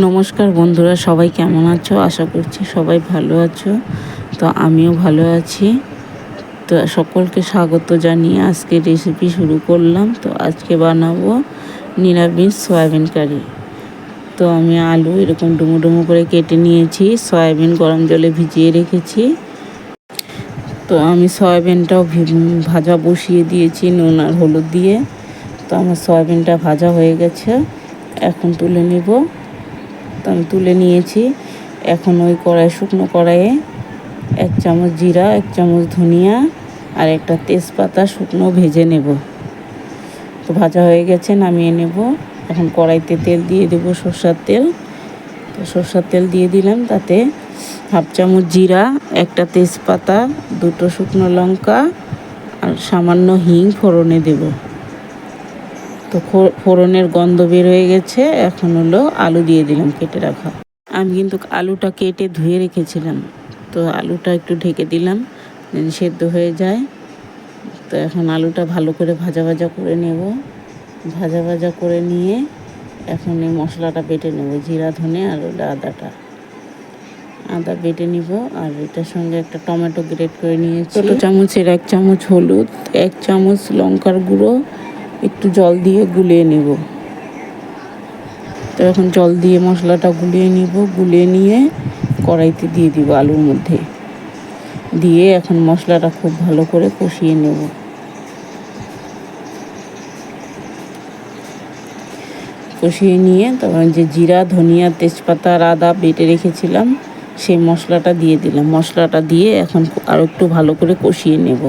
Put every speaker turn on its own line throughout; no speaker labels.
নমস্কার বন্ধুরা, সবাই কেমন আছো? আশা করছি সবাই ভালো আছো। তো আমিও ভালো আছি। তো সকলকে স্বাগত জানিয়ে আজকে রেসিপি শুরু করলাম। তো আজকে বানাবো নিরামিষ সয়াবিন কারি। তো আমি আলু এরকম ডুমো ডুমো করে কেটে নিয়েছি, সয়াবিন গরম জলে ভিজিয়ে রেখেছি। তো আমি সয়াবিনটাও ভাজা বসিয়ে দিয়েছি নুন আর হলুদ দিয়ে। তো আমার সয়াবিনটা ভাজা হয়ে গেছে। এখন তুলে নেব। তো আমি তুলে নিয়েছি। এখন ওই কড়াই, শুকনো কড়াইয়ে এক চামচ জিরা, এক চামচ ধনিয়া আর একটা তেজপাতা শুকনো ভেজে নেব। তো ভাজা হয়ে গেছে, নামিয়ে নেব। এখন কড়াইতে তেল দিয়ে দেবো সর্ষার তেল। তো সর্ষার তেল দিয়ে দিলাম, তাতে হাফ চামচ জিরা, একটা তেজপাতা, দুটো শুকনো লঙ্কা আর সামান্য হিং ফোড়নে দেবো। তো ফোড়নের গন্ধ বের হয়ে গেছে। এখন হলো আলু দিয়ে দিলাম, কেটে রাখা। আমি কিন্তু আলুটা কেটে ধুয়ে রেখেছিলাম। তো আলুটা একটু ঢেকে দিলাম সেদ্ধ হয়ে যায়। তো এখন আলুটা ভালো করে ভাজা ভাজা করে নেব। ভাজা ভাজা করে নিয়ে এখন এই মশলাটা বেটে নেব, জিরা, ধনে আর আদাটা। আদা বেটে নিব আর এটার সঙ্গে একটা টমেটো গ্রেট করে নিয়েছি। ছোটো চামচের এক চামচ হলুদ, এক চামচ লঙ্কার গুঁড়ো একটু জল দিয়ে গুলিয়ে নেব। তো এখন জল দিয়ে মশলাটা গুলিয়ে নিব, গুলিয়ে নিয়ে কড়াইতে দিয়ে দিব আলুর মধ্যে। দিয়ে এখন মশলাটা খুব ভালো করে কষিয়ে নেব। কষিয়ে নিয়ে তখন যে জিরা, ধনিয়া, তেজপাতা আর আদা বেটে রেখেছিলাম, সেই মশলাটা দিয়ে দিলাম। মশলাটা দিয়ে এখন আরও একটু ভালো করে কষিয়ে নেব।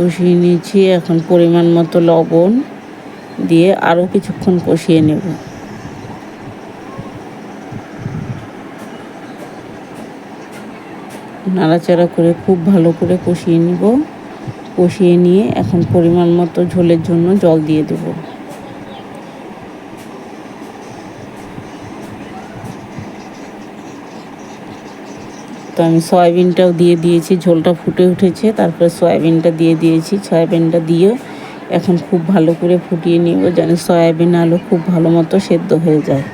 কষিয়ে নিয়েছি। এখন পরিমাণ মতো লবণ দিয়ে আরও কিছুক্ষণ কষিয়ে নেব। নাড়াচাড়া করে খুব ভালো করে কষিয়ে নিব। কষিয়ে নিয়ে এখন পরিমাণ মতো ঝোলের জন্য জল দিয়ে দেবো। তো আমি সয়াবিনটাও দিয়ে দিয়েছি, ঝোলটা ফুটে উঠেছে, তারপরে সয়াবিনটা দিয়ে দিয়েছি, সয়াবিনটা দিয়েও এখন খুব ভালো করে ফুটিয়ে নিব যেন সয়াবিন আলু খুব ভালো মতো সেদ্ধ হয়ে যায়।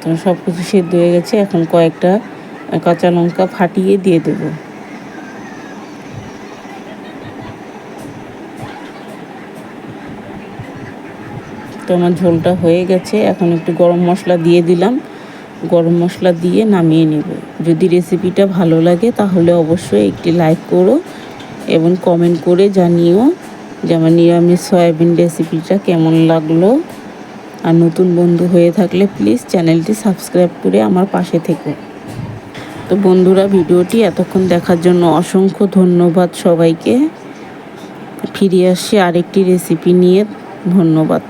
তো সব কিছু সেদ্ধ হয়ে গেছে, এখন কয়েকটা কাঁচা লঙ্কা ফাটিয়ে দিয়ে দেব। তো আমার ঝোলটা হয়ে গেছে, এখন একটু গরম মশলা দিয়ে দিলাম। গরম মশলা দিয়ে নামিয়ে নেব। যদি রেসিপিটা ভালো লাগে, তাহলে অবশ্যই একটি লাইক করো এবং কমেন্ট করে জানিও যে আমার নিরামিষ সয়াবিন রেসিপিটা কেমন লাগল। আর নতুন বন্ধু হয়ে থাকলে প্লিজ চ্যানেলটি সাবস্ক্রাইব করে আমার পাশে থেকো। তো বন্ধুরা, ভিডিওটি এতক্ষণ দেখার জন্য অসংখ্য ধন্যবাদ সবাইকে। ফিরে আসছি আরেকটি রেসিপি নিয়ে। ধন্যবাদ।